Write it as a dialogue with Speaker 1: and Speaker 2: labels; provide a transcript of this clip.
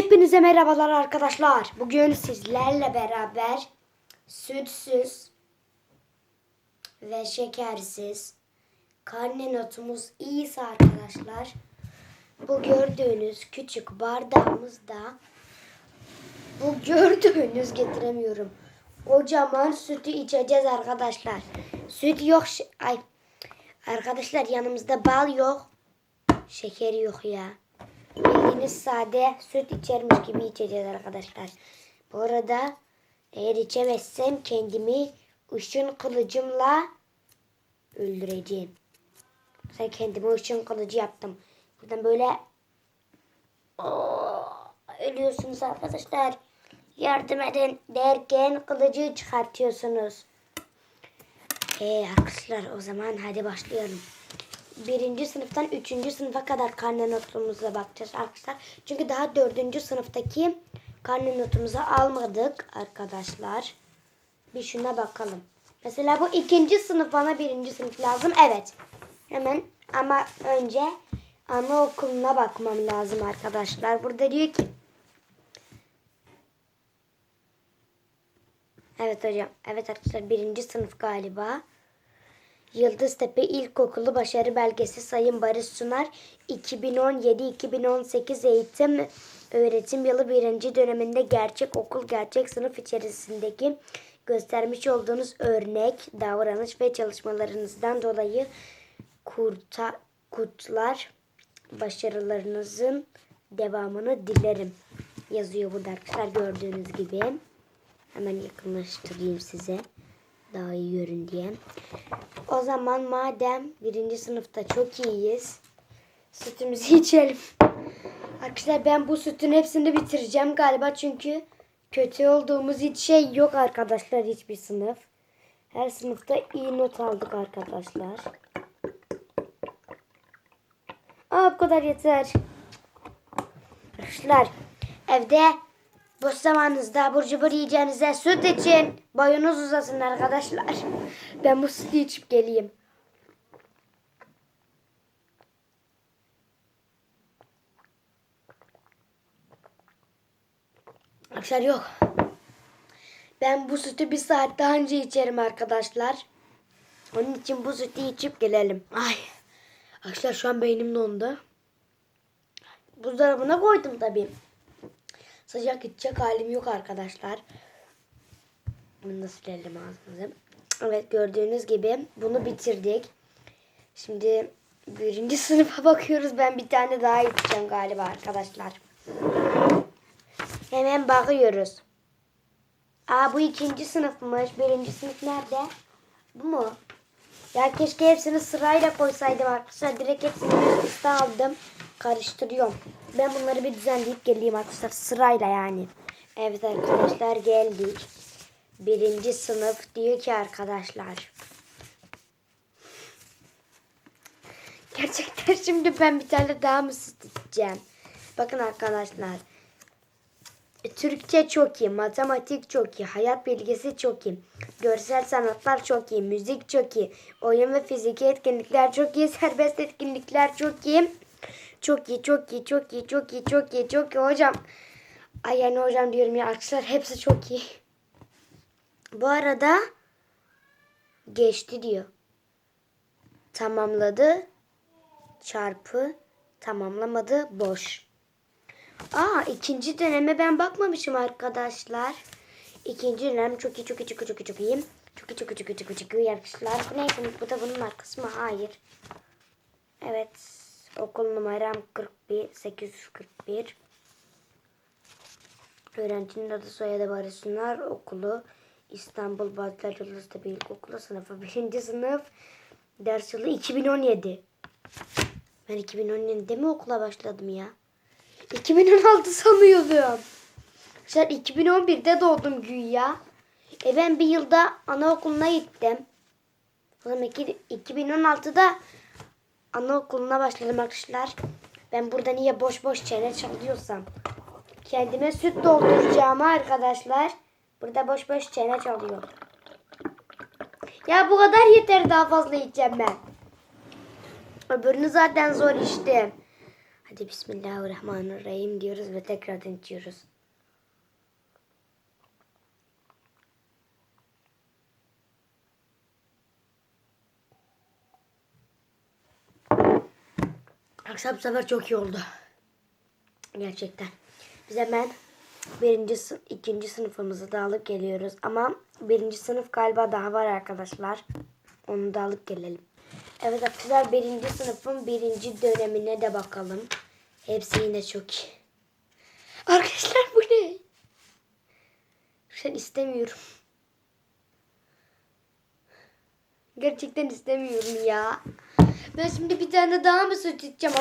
Speaker 1: Hepinize merhabalar arkadaşlar. Bugün sizlerle beraber sütsüz ve şekersiz karne notumuz iyiyse arkadaşlar bu gördüğünüz küçük bardağımızda bu gördüğünüz getiremiyorum. Kocaman sütü içeceğiz arkadaşlar. Süt yok. Ay. Arkadaşlar yanımızda bal yok. Şekeri yok ya. Bildiğiniz sade süt içermiş gibi içeceğiz arkadaşlar. Bu arada eğer içemezsem kendimi ışın kılıcımla öldüreceğim. Sen kendime ışın kılıcı yaptım. Buradan böyle Oo, ölüyorsunuz arkadaşlar. Yardım edin derken kılıcı çıkartıyorsunuz. Ee arkadaşlar o zaman hadi başlayalım. Birinci sınıftan üçüncü sınıfa kadar karne notumuza bakacağız arkadaşlar. Çünkü daha dördüncü sınıftaki karne notumuzu almadık arkadaşlar. Bir şuna bakalım. Mesela bu ikinci sınıf bana birinci sınıf lazım. Evet. Hemen ama önce anaokuluna bakmam lazım arkadaşlar. Burada diyor ki Evet hocam. Evet arkadaşlar birinci sınıf galiba. Yıldıztepe İlkokulu Başarı Belgesi Sayın Barış Sunar 2017-2018 eğitim öğretim yılı birinci döneminde gerçek okul gerçek sınıf içerisindeki göstermiş olduğunuz örnek, davranış ve çalışmalarınızdan dolayı kurta, kutlar başarılarınızın devamını dilerim yazıyor burada arkadaşlar gördüğünüz gibi. Hemen yakınlaştırayım size daha iyi görün diye. O zaman madem birinci sınıfta çok iyiyiz. Sütümüzü içelim. Arkadaşlar ben bu sütün hepsini bitireceğim galiba çünkü kötü olduğumuz hiç şey yok arkadaşlar hiçbir sınıf. Her sınıfta iyi not aldık arkadaşlar. Aa bu kadar yeter. Arkadaşlar evde boş zamanınızda abur cubur yiyeceğinize süt için boyunuz uzasın arkadaşlar. Ben bu sütü içip geleyim. Arkadaşlar yok. Ben bu sütü bir saat daha önce içerim arkadaşlar. Onun için bu sütü içip gelelim. Ay. Arkadaşlar şu an beynim dondu. Buzdolabına koydum tabii. Sıcak içecek halim yok arkadaşlar. Bunu da silelim ağzımızı. Evet gördüğünüz gibi bunu bitirdik. Şimdi birinci sınıfa bakıyoruz. Ben bir tane daha içeceğim galiba arkadaşlar. Hemen bakıyoruz. Aa bu ikinci sınıfmış. Birinci sınıf nerede? Bu mu? Ya keşke hepsini sırayla koysaydım arkadaşlar. Direkt hepsini üst aldım. Karıştırıyorum. Ben bunları bir düzenleyip geleyim arkadaşlar. Sırayla yani. Evet arkadaşlar geldik. Birinci sınıf diyor ki arkadaşlar. Gerçekten şimdi ben bir tane daha mı süt içeceğim? Bakın arkadaşlar. Türkçe çok iyi, matematik çok iyi, hayat bilgisi çok iyi, görsel sanatlar çok iyi, müzik çok iyi, oyun ve fiziki etkinlikler çok iyi, serbest etkinlikler çok iyi. Çok iyi, çok iyi, çok iyi, çok iyi, çok iyi, çok iyi hocam. Ay yani hocam diyorum ya arkadaşlar hepsi çok iyi. Bu arada geçti diyor. Tamamladı çarpı tamamlamadı boş. Aa ikinci döneme ben bakmamışım arkadaşlar. İkinci dönem çok iyi çok iyi çok iyi çok iyi çok iyi. Çok iyi çok iyi çok iyi çok iyi arkadaşlar. Bu ne? Bu, da bunun markası mı? Hayır. Evet. Okul numaram 41 841. Öğrencinin adı soyadı Barış. Okulu İstanbul Bağcılar Yıldıztepe İlkokulu sınıfı 1. sınıf. Ders yılı 2017. Ben 2017'de mi okula başladım ya? 2016 sanıyordum. Sen 2011'de doğdum güya. E ben bir yılda anaokuluna gittim. O zaman iki- 2016'da anaokuluna başladım arkadaşlar. Ben burada niye boş boş çene çalıyorsam. Kendime süt dolduracağım arkadaşlar. Burada boş boş çene çalıyor. Ya bu kadar yeter daha fazla içeceğim ben. Öbürünü zaten zor içtim. Hadi Bismillahirrahmanirrahim diyoruz ve tekrardan içiyoruz. Akşam bu sefer çok iyi oldu. Gerçekten. Biz hemen birinci, ikinci sınıfımızı da alıp geliyoruz. Ama birinci sınıf galiba daha var arkadaşlar. Onu da alıp gelelim. Evet arkadaşlar birinci sınıfın birinci dönemine de bakalım. Hepsi yine çok iyi. Arkadaşlar bu ne? Ben istemiyorum. Gerçekten istemiyorum ya. Ben şimdi bir tane daha mı süt içeceğim?